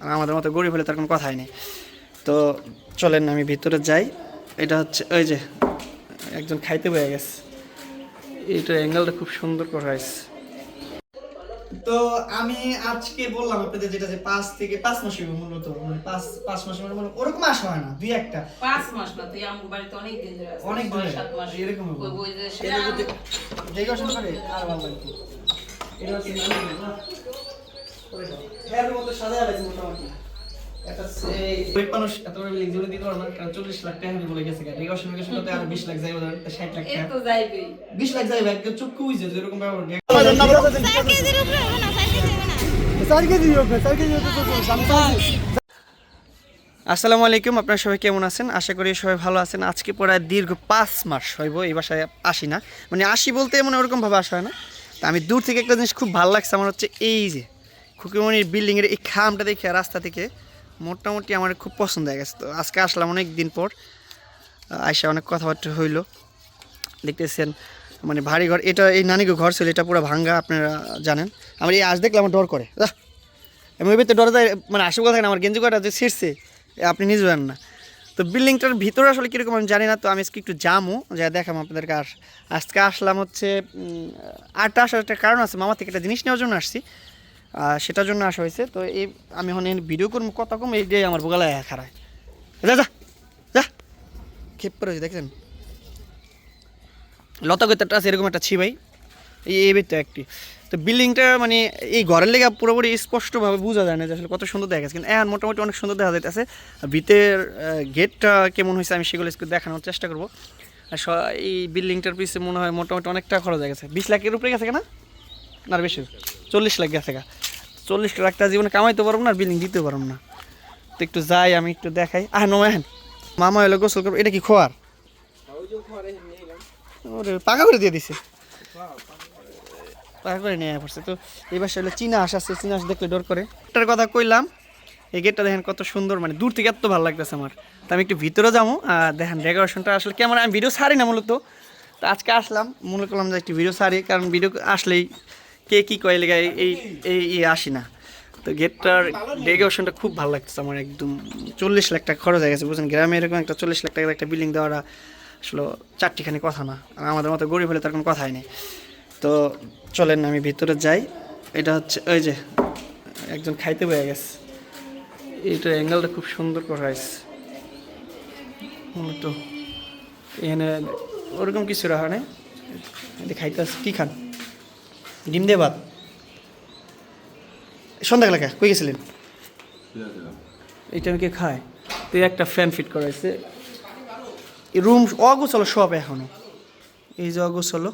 আর আমাদের মতো গরিব হলে তার কোনো কথাই নেই তো চলেন আমি ভিতরে যাই এটা হচ্ছে ওই যে একজন খাইতে বয়ে গেছে এইটা অ্যাঙ্গেলটা খুব সুন্দর করা হয়েছে তো আমি আজকে বললাম আপনাদের যেটা যে পাঁচ থেকে পাঁচ মাস হইব মূলত মানে পাঁচ পাঁচ মাস মানে ওরকম আসা হয় না দুই একটা পাঁচ মাস না তুই আমার বাড়িতে অনেক দিন ধরে আছিস। অনেক ধরে? সাত মাস এরকম হবে? ওই বই যে সে এটা যদি জায়গা অসুবিধা করে আর ভালো লাগবে এটা হচ্ছে মানুষ এত বড় বিল্ডিং জুড়ে দিতে পারবে কারণ চল্লিশ লাখ টাকা বলে গেছে জায়গা অসুবিধা করতে আর বিশ লাখ যাইবে ধরেন ষাট লাখ টাকা। বিশ লাখ যাইবে একদম চুপ কুইছে যেরকম ব্যবহার চার কেজির উপরে? হবে না চার কেজি হবে না আসসালামু আলাইকুম আপনারা সবাই কেমন আছেন? আশা করি সবাই ভালো আছেন। আজকে প্রায় দীর্ঘ পাঁচ মাস হইব এই বাসায় আসি না। মানে আসি বলতে মানে ওরকমভাবে আসা হয় না। তা আমি দূর থেকে একটা জিনিস খুব ভালো লাগছে আমার হচ্ছে এই যে খুকিমণির বিল্ডিংয়ের এই খামটা দেখে রাস্তা থেকে মোটামুটি আমার খুব পছন্দ হয়ে গেছে। তো আজকে আসলাম অনেক দিন পর, আইসা অনেক কথাবার্তা হইল। দেখতেছেন মানে ভারী ঘর এটা এই নানিকে ঘর ছিল, এটা পুরো ভাঙ্গা, আপনারা জানেন। আমার এই আজ দেখলে আমার ডর করে! আমি ভিতরে ডরে যায় মানে আসে কথা না, আমার গেঞ্জি কটা যে ছিঁড়ছে আপনি নিজে জানেন না। তো বিল্ডিংটার ভিতরে আসলে কীরকম আমি জানি না, তো আমি আজকে একটু জামু যা দেখাম আপনাদেরকে। আর আজকে আসলাম হচ্ছে আটটা আসার একটা কারণ আছে, মামা থেকে একটা জিনিস নেওয়ার জন্য আসছি। সেটার জন্য আসা হয়েছে। তো এই আমি এখন ভিডিও করব কত কম, এই যে আমার বোগালায় খারায় যা যা যা। খেপ করে দেখছেন? লতা গৈতাটা আছে, এরকম একটা ছিবাই এই এই তো একটি। তো বিল্ডিংটা মানে এই ঘরের লেগে পুরোপুরি স্পষ্টভাবে বোঝা যায় না যে আসলে কত সুন্দর দেখা গেছে। কিন্তু এখন মোটামুটি অনেক সুন্দর দেখা যাইতেছে। আর ভিতরের গেটটা কেমন হয়েছে আমি সেগুলো দেখানোর চেষ্টা করব। আর এই বিল্ডিংটার পিছে মনে হয় মোটামুটি অনেকটা খরচ হয়ে গেছে। বিশ লাখের উপরে গেছে না আর বেশি। চল্লিশ লাখ গেছে গা। চল্লিশ লাখ টাকা জীবনে কামাইতে পারব না বিল্ডিং দিতে পারব না। তো একটু যাই, আমি একটু দেখাই। আহ নমায়ন মামা এলো গোসল করব। এটা কি খোয়ার? ওরে, পাকা করে দিয়ে দিছে। পাকা করে নিয়ে পড়ছে। তো এবার হলো চীনা হাঁস আছে। চীনা দেখলে ডর করে। এটার কথা কইলাম, এই গেটটা দেখেন কত সুন্দর। মানে দূর থেকে এত ভালো লাগতেছে আমার। তো আমি একটু ভিতরে যাব। আর দেখেন ডেকোরেশনটা আসলে কেমন? আমি ভিডিও ছাড়ি না মূলত। তো আজকে আসলাম। মনে করলাম যে একটু ভিডিও ছাড়ি। কারণ ভিডিও আসলেই কে কী কয় লেগে এই এই এই আসি না। তো গেটটার ডেকোরেশনটা খুব ভালো লাগতেছে আমার একদম চল্লিশ লাখ টাকা খরচ হয়ে গেছে বুঝছেন? গ্রামে এরকম একটা চল্লিশ লাখ টাকার একটা বিল্ডিং দেওয়াটা আসলে চারটিখানি কথা না। আর আমাদের মতো গরিব হলে তার কোনো কথাই নেই। তো চলেন আমি ভিতরে যাই। এটা হচ্ছে ওই যে একজন খাইতে বয়ে গেছে। এইটা অ্যাঙ্গেলটা খুব সুন্দর করা হয়েছে। তো এখানে ওরকম কিছু রাখা নেই। খাইতে আসছে কী খান? ডিম দিয়ে ভাত সন্ধ্যাবেলা কে কই গেছিলেন? এটা আমি কে খায়? তো একটা ফ্যান ফিট করা হয়েছে রুম অগোছালো সব এখনও। এই যে অগোছালো।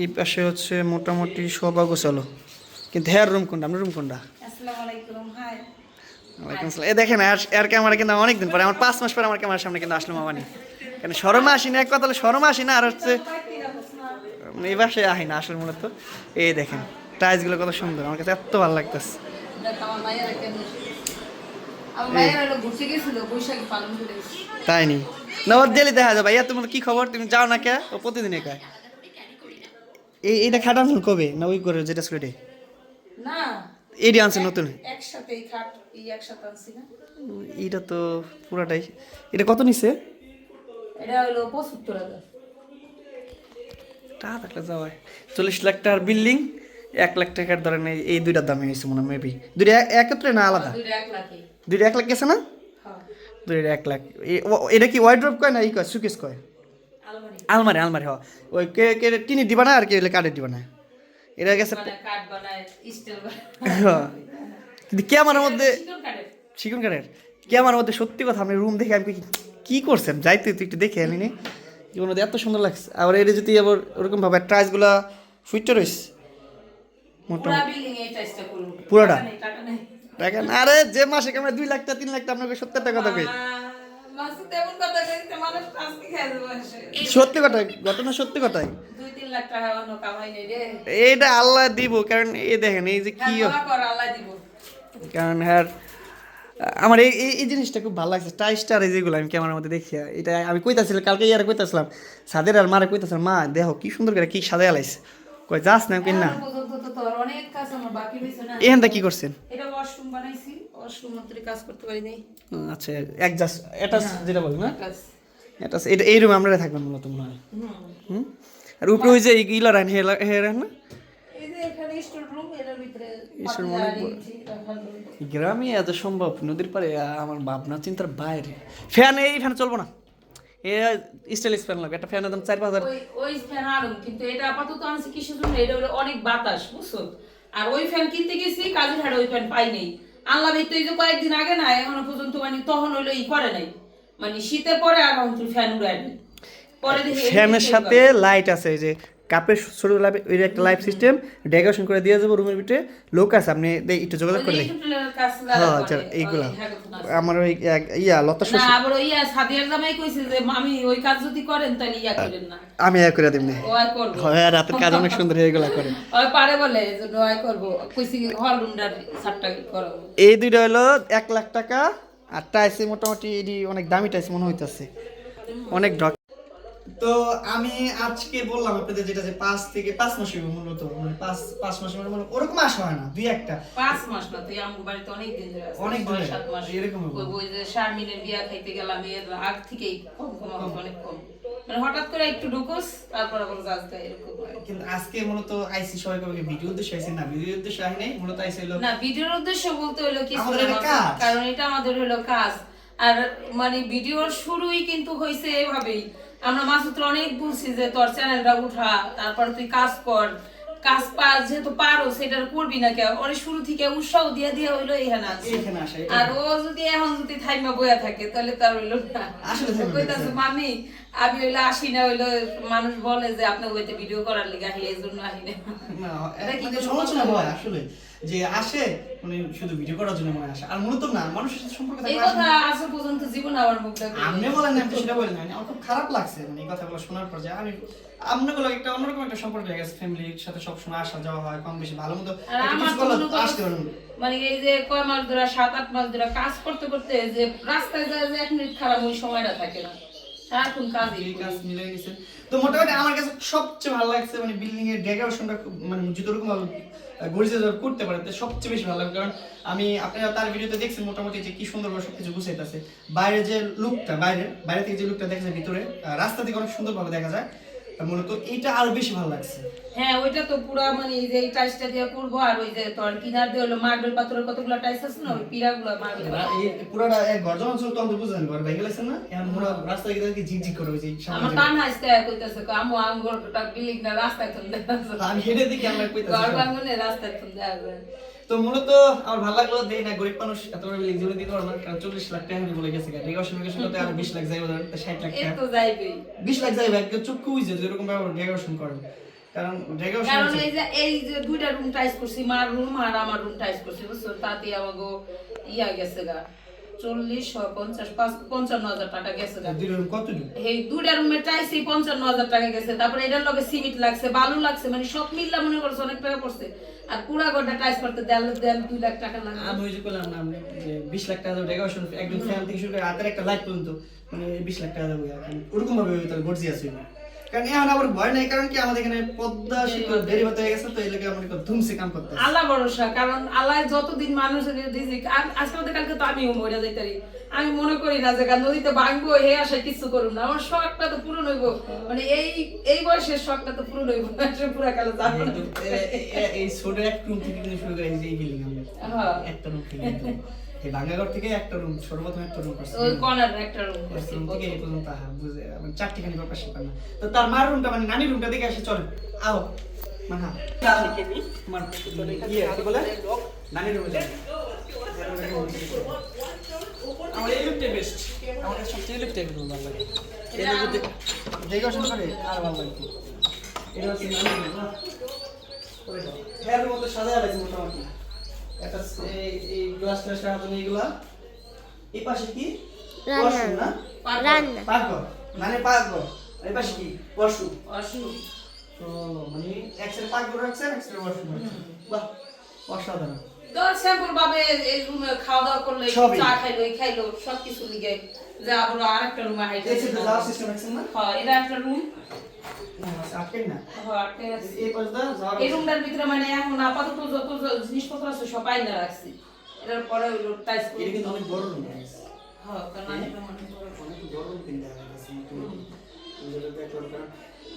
এই পাশে হচ্ছে মোটামুটি সব অগোছালো। কিন্তু হ্যার রুম কোনটা? আপনার রুম কোনটা? আসসালামু আলাইকুম ওয়ালাইকুম আসসালাম। এ দেখেন আর এর ক্যামেরা কিন্তু অনেকদিন পরে আমার পাঁচ মাস পরে আমার ক্যামেরার সামনে কিন্তু আসলো মামানি। কেন শরমে আসি না এক কথা হলো শরমে আসি না আর হচ্ছে মানে এই বাসায় আহি না আসলে মূলত। এই দেখেন টাইলসগুলো কত সুন্দর আমার কাছে এত ভালো লাগতেছে। তাই নি? না ওর ডেলি দেখা যাবে। ভাইয়া তোমার কি খবর? তুমি যাও না কে? ও প্রতিদিনই খায় এই এইটা খাটান কবে? না ওই করে যেটা স্কুলে না। এইটি আনছে নতুন? একসাথে এই খাট এই একসাথে আনছি না। এইটা তো পুরাটাই। এটা কত নিছে? এটা হলো পঁচাত্তর হাজার। টাকা থাকলে যাওয়ায় চল্লিশ লাখ টাকার বিল্ডিং এক লাখ টাকার ধরেন এই- এই দুইটার দামে হয়েছে মনে হয় মেবি দুইটা এক- একত্রে না আলাদা? দুইটা এক লাখে গেছে না? হ্যাঁ। দুইটা এক লাখ। এটা কি ওয়াইড্রপ কয় না ই কয় সুকেস কয়? আলমারি। আলমারি আলমারি হ। ওই কে কে টিনি দিবা না আর কে হলে কাঠের দিবা না। এটা গেছে বানায় কাঠ বানায়। স্টিল। কিন্তু কে আমার মধ্যে চিকন কাঠের। চিকন কাঠের। কে আমার মধ্যে সত্যি কথা আমি রুম দেখে আমি কি করছেন? যাইতে তুই একটু দেখে আনি নি জীবন এত সুন্দর লাগছে। আবার এটা যদি আবার ওরকম ভাবে ট্রাইসগুলা ফুইটে রয়েছে মোটামুটি। পুরোটা? টাকা দেখেন আরে যে মাসে কেমন দুই লাখ টাকা তিন লাখ টাকা আপনাকে সত্তর টাকা দেবো। সত্যি কথা ঘটনা সত্যি কথাই। এইটা আল্লাহ দিব কারণ এই দেখেন এই যে কি হ্যাঁ, কারণ হ্যাঁ আমার এই এই- জিনিসটা খুব ভালো লাগছে। টাই স্টার এই যেগুলো আমি ক্যামেরার মধ্যে দেখি এটা আমি কইতাছিলাম কালকে ইয়ার কইতাছিলাম সাদের আর মারে কইতাছিলাম মা দেখো কি সুন্দর করে কি সাজায় আলাইছে কই যাস না কিন না। এখানটা কি করছেন? এটা ওয়াশরুম বানাইছি ওয়াশরুম মধ্যে কাজ করতে পারি নাই আচ্ছা এটা যেটা বল না? এটা এটা এই রুমে আমরা থাকবেন মূলত মনে হয়। হুম। আর উপরে ওই যে ইলা রান হেলা হেরান না এই যে এখানে স্টোর রুম এটার স্টোর অনেক। গ্রামে এত সম্ভব নদীর পারে আমার ভাবনা চিন্তার বাইরে। ফ্যান এই ফ্যান চলবো না। এ স্টাইলিশ ফ্যান একটা ফ্যানের দাম চার পাঁচ হাজার। ওই ফ্যান আরও কিন্তু এটা আপাতত আনছি কিসের জন্য এটা হলো অনেক বাতাস বুঝছ? আর ওই ফ্যান কিনতে গেছি কাজের হাড়ে ওই ফ্যান পাই নাই। আল্লাহ তো এই যে কয়েকদিন আগে না এখনও পর্যন্ত মানে তখন হইল ই করে নাই। মানে শীতে পরে আর অন্তর ফ্যান উড়ায় পরে দেখি ফ্যানের সাথে লাইট আছে যে কাপের ছোট ওই একটা লাইফ সিস্টেম ডেকোরেশন করে দিয়ে যাব রুমের ভিতরে। লোক আছে আপনি একটু যোগাযোগ করে দেখি। হ্যাঁ আচ্ছা এইগুলা। আমার ওই ইয়া লতা না শ্বশুর। আবার ওই ইয়া সাদিয়ার জামাই কইছে যে মামি ওই কাজ যদি করেন তাহলে ইয়া করেন না। আমি এক করে দিমনি। ও আর করব। হয় রাতের কাজ অনেক সুন্দর এগুলা করে। ওই পারে বলে যে ওই করব। কইছি হল রুমটার সাতটা করাবো এই দুইটা হলো এক লাখ টাকা আর টাইসি মোটামুটি এটি অনেক দামি টাইস মনে হইতাছে। অনেক ডক তো আমি আজকে বললাম আপনাদের যেটা যে পাঁচ থেকে পাঁচ মাস হইব মূলত মানে পাঁচ পাঁচ মাস মানে ওরকম আসা হয় না দুই একটা। পাঁচ মাস না তুই আমার বাড়িতে অনেক দিন ধরে। অনেক দিন সাত মাস। এরকম। ওই যে শারমিনের বিয়া খাইতে গেলাম এর আগ থেকেই কম কম অনেক কম। মানে হঠাৎ করে একটু ঢুকোস তারপর আবার যাস দেয় এরকম হয়। কিন্তু আজকে মূলত আইসি সবাই কবে? ভিডিও উদ্দেশ্যে আইসি? না ভিডিও উদ্দেশ্যে আই নাই মূলত আইসি হলো না ভিডিওর উদ্দেশ্য বলতে হলো কাজ। কারণ এটা আমাদের হলো কাজ। আর মানে ভিডিওর শুরুই কিন্তু হয়েছে এভাবেই। আমরা মাসুত্র অনেক বলছি যে তোর চ্যানেলটা উঠা তারপর তুই কাজ কর। কাজ পা যেহেতু পারো সেটা করবি না কেউ। অনেক শুরু থেকে উৎসাহ দিয়ে দিয়ে হইল এখানে আছে আসে আর ও যদি এখন যদি থাইমা বইয়া থাকে তাহলে তার হইল না। আসলে মামি আমি হইল আসি না হইল মানুষ বলে যে আপনার হইতে ভিডিও করার লিগে এই জন্য না। না, কি মানে সমালোচনা হয় আসলে যে আসে মানে শুধু ভিডিও করার জন্য মনে আসে। আর মূলত না মানুষের সাথে সম্পর্ক এই কথা আজ পর্যন্ত জীবন আমার মুখ দেখে আপনি বলেন না আপনি সেটা বলেন না। আমার খুব খারাপ লাগছে মানে এই কথাগুলো শোনার পর যে আমি আপনাগুলো একটা অন্যরকম একটা সম্পর্ক হয়ে গেছে ফ্যামিলির সাথে সবসময় আসা যাওয়া হয় কম বেশি ভালো মতো। আসতে পারেন। মানে এই যে কয় মাস ধরে সাত আট মাস ধরে কাজ করতে করতে যে রাস্তায় যায় যে এক মিনিট খারাপ ওই সময়টা থাকে না। সারাক্ষণ কাজই এই। কাজ মিলে গেছে। তো মোটামুটি আমার কাছে সবচেয়ে ভালো লাগছে মানে বিল্ডিং এর ডেকোরেশনটা মানে যতটুকু ভাবে গড়িতে করতে পারে সবচেয়ে বেশি ভালো লাগে। কারণ আমি আপনারা তার ভিডিওতে দেখছেন মোটামুটি যে কি সুন্দরভাবে সবকিছু গুছাইতেছে। বাইরে যে লুকটা বাইরে বাইরে থেকে যে লুকটা দেখা যায় ভিতরে রাস্তা থেকে অনেক সুন্দরভাবে দেখা যায়। মূলত এইটা আরও বেশি ভালো লাগছে। হ্যাঁ ওইটা তো পুরা মানে এই যে এই টাইসটা দিয়ে করব আর ওই যে তোর কিনার দিয়ে হলো মার্বেল পাথরের কতগুলো টাইস আছে না ওই পিরাগুলো মার্বেল এই পুরোটা এক গর্জন অঞ্চল তো আমাদের বুঝলেন ঘর ভেঙে গেছেন না এখন পুরো রাস্তা থেকে দেখি ঝিকঝিক করে ওই যে আমার কান হাসতে কইতাছে আমু আঙ্গুরটা বিল্ডিং না রাস্তায় দেখা আমি হেঁটে দেখি আমরা ঘর ভাঙনে রাস্তায় তুমি দেখা যায় তো মূলত আমার ভালো লাগল দেই না গরিব মানুষ এত বড় বিল জুড়ে দিতে পারব না কারণ চল্লিশ লাখ টাকা আমি বলে গেছে ডেকোরেশন মেকোরেশন করতে আর বিশ লাখ যাইবে ধরেন ষাট লাখ টাকা। তো বিশ লাখ যাইবে একদম চক্ষু বুঝছে যেরকম ভাবে ডেকোরেশন করেন। কারণ ডেকোরেশন কারণ এই যে এই যে দুইটা রুম টাইস করছি মার রুম আর আমার রুম টাইস করছি বুঝছ? তাতে আমাগো ইয়া গেছে গা। চল্লিশ পঞ্চাশ পঞ্চান্ন হাজার টাকা গেছে গা দুই রুম কত দূর এই দুইটা রুমে টাইসই পঞ্চান্ন হাজার টাকা গেছে। তারপরে এটার লগে সিমেন্ট লাগছে বালু লাগছে মানে সব মিললা মনে করছে অনেক টাকা পড়ছে। আর পুরা ঘরটা টাইস করতে দেড় দেড় দুই লাখ টাকা লাগবে। আমি ওই যে না আমরা বিশ লাখ টাকা ডেকোরেশন একদম ফ্যান থেকে শুরু করে হাতের একটা লাইট পর্যন্ত মানে বিশ লাখ টাকা দেবো ওরকম ভাবে তাহলে হইবে। কারণ এখন আবার ভয় নাই কারণ কি আমাদের এখানে পদ্মা সেতু ডেরিভাতে হয়ে গেছে তো এই লেগে আমরা ধুমসে কাম করতে আল্লাহ ভরসা কারণ আল্লাহ যতদিন মানুষের রিজিক আজকে আমাদের কালকে তো আমিও মরে যাইতারি আমি মনে করি না যে নদীতে ভাঙবো হে আসে কিছু করুন না। আমার শখটা তো পূরণ হইব। মানে এই এই বয়সের শখটা তো পূরণ হইব না সে পুরা কালে যাব এই ছোট এক রুম থেকে শুরু করে এই বিল্ডিং আমরা। হ্যাঁ। একটা রুম থেকে কিন্তু। এই ভাঙ্গাঘর থেকে একটা রুম সর্বপ্রথম একটা রুম করছে। ওই কর্নার একটা রুম First room থেকে এই পর্যন্ত আহা, বুঝে মানে চারটিখানি প্রকাশ পায় না। তো তার মার রুমটা মানে নানি রুমটা দেখে আসে চলে আও। মানহা তোমার ইয়ে কি বলে? নানি রুমে যাবে আমার এই লুকটাই বেস্ট আমার সবচেয়ে এই লুকটাই ভালো লাগে। এই লোক যদি দেখে শুরু করে আর ভালো লাগে। এটা হচ্ছে নানি রুম দাও হ্যাঁ এর মধ্যে সাজায় লাগছে মোটামুটি। একটা এই গ্লাস গ্লাস রাখা এইগুলা এই পাশে কি। ওয়াশরুম না? রান্না। পাকঘর। মানে পাকঘর। এই পাশে কি? ওয়াশরুম ওয়াশরুম তো মানে এক সাইডে পাকঘর রাখছে এক সাইডে ওয়াশরুম বাহ অসাধারণ। স্যাম্পল ভাবে এই রুমে খাওয়া দাওয়া করলে চা খাইলো এই খাইলো সব কিছু লিগে যে আবার আরেকটা রুমে হাইটে এই যাওয়ার সিস্টেম আছে না? হ্যাঁ এটা একটা রুম হ্যাঁ আছে। এই রুমটার ভিতরে মানে এখন আপাতত যত জিনিসপত্র আছে সব আইনা রাখছি। এটার পরে টাইস এটা কিন্তু অনেক বড় রুম হ্যাঁ কারণ অনেকটা মনে করে। অনেক বড় রুম কিন্তু দেখলাম, কারণ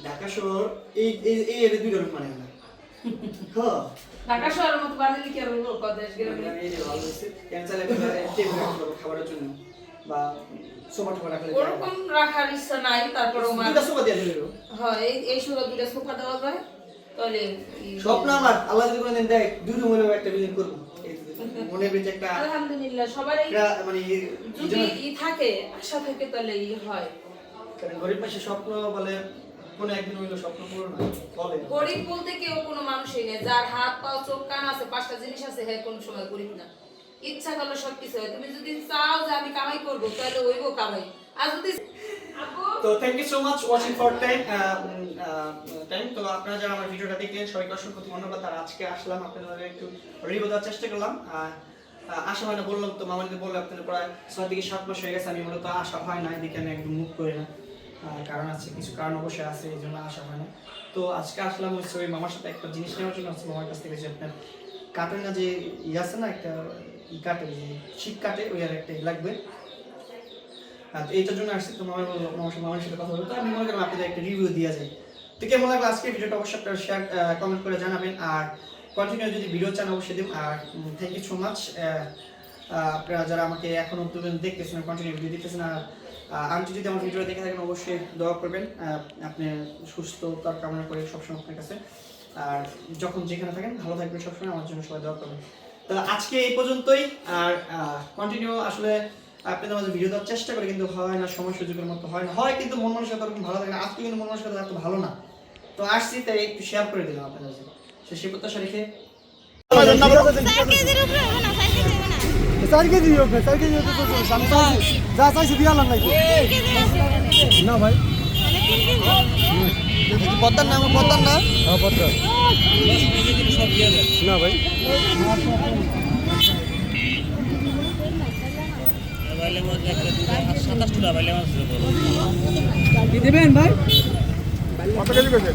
ঢাকা শহর এই এই এই দুইটা রুম মানে না হ্যাঁ ঢাকা শহরের মতো বানালি কি আর গ্রামে ক্যান্সার খাবারের জন্য বা সোফা টোফা রাখলে ওরকম রাখার ইচ্ছা নাই তারপর দুইটা সোফা দিয়ে দিল হ্যাঁ এই এই সুন্দর দুটো সোফা দেওয়া যায় তাহলে স্বপ্ন আমার আল্লাহ যদি কোনোদিন দেয় দুই রুম একটা বিল্ডিং করব মনে বেঁচে একটা আলহামদুলিল্লাহ সবার মানে ই- ই যদি ই থাকে আশা থাকে তাহলে ই হয় কারণ গরিব পাশে স্বপ্ন বলে কোনো একদিন হইল স্বপ্ন পূরণ হয়? বলে। গরিব বলতে কেউ কোনো মানুষই নেই। যার হাত পা চোখ কান আছে পাঁচটা জিনিস আছে হ্যাঁ কোনো সময় গরিব না। ইচ্ছা করলে সব কিছু হয়। তুমি যদি চাও যে আমি কামাই করব তাহলে হইব কামাই। আর যদি তো thank you so much watching for time time তো আপনারা যারা আমার ভিডিওটা দেখলেন সবাইকে অসংখ্য ধন্যবাদ। আর আজকে আসলাম আপনাদের একটু রিভিউ দেওয়ার চেষ্টা করলাম। আসা হয় না বললাম তো মামাকে বললাম আপনাদের প্রায় ছয় থেকে সাত মাস হয়ে গেছে আমি মূলত আসা হয় না এদিকে আমি একদম মুখ করে না। কারণ আছে, কিছু কারণ অবশ্যই আছে, এই জন্য আসা হয় না তো আজকে আসলাম হচ্ছে ওই মামার সাথে একটা জিনিস নেওয়ার জন্য, হচ্ছে মামার কাছ থেকে যে আপনার কাটের না যে ই আছে না একটা ই কাটে শীত কাটে, ওই আর একটা লাগবে। আর তো এইটার জন্য আসছি তোমার মামার সাথে মামার সাথে কথা বলতে আমি মনে করলাম আপনাদের একটা রিভিউ দিয়ে যায়। তো কেমন লাগল আজকে ভিডিওটা? অবশ্যই আপনারা শেয়ার কমেন্ট করে জানাবেন। আর কন্টিনিউ যদি ভিডিও চান, অবশ্যই দিন আর থ্যাংক ইউ সো মাচ আপনারা যারা আমাকে এখনও পর্যন্ত দেখতেছেন কন্টিনিউ ভিডিও দেখতেছেন, আর আন্টি যদি আমার ভিডিও দেখে থাকেন, অবশ্যই দোয়া করবেন। আপনি সুস্থতার কামনা করি সবসময় আপনার কাছে। আর যখন যেখানে থাকেন, ভালো থাকবেন সবসময়। আমার জন্য সবাই দোয়া করবেন। তো আজকে এই পর্যন্তই। আর কন্টিনিউ আসলে আপনাদের মাঝে ভিডিও দেওয়ার চেষ্টা করি, কিন্তু হয় না, সময় সুযোগের মতো হয় না। হয় কিন্তু মন মানসিকতা ওরকম ভালো থাকে না। আজকে কিন্তু মন মানসিকতা এত ভালো না। তো আসছি, তাই একটু শেয়ার করে দিলাম আপনাদের কাছে সে প্রত্যাশা রেখে চার কেজি হবে না চার কেজি হোক হোক তো চলছে। আমি চাইছি যা চাইছি দিয়ে আনলাম নাকি না ভাই পদ্মার নাম পদ্মার না হ্যাঁ? পত্র না ভাই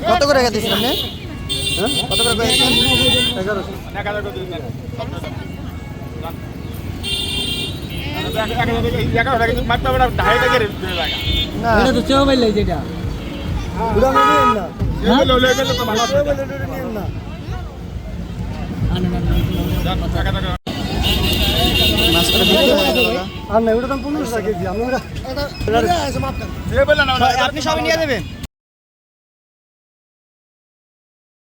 কত করে রেখে আপনি হ্যাঁ কত করে এগারোশো পনেরোশো টাকা কেজি আমি ওটা আপনি সবই নিয়ে দেবেন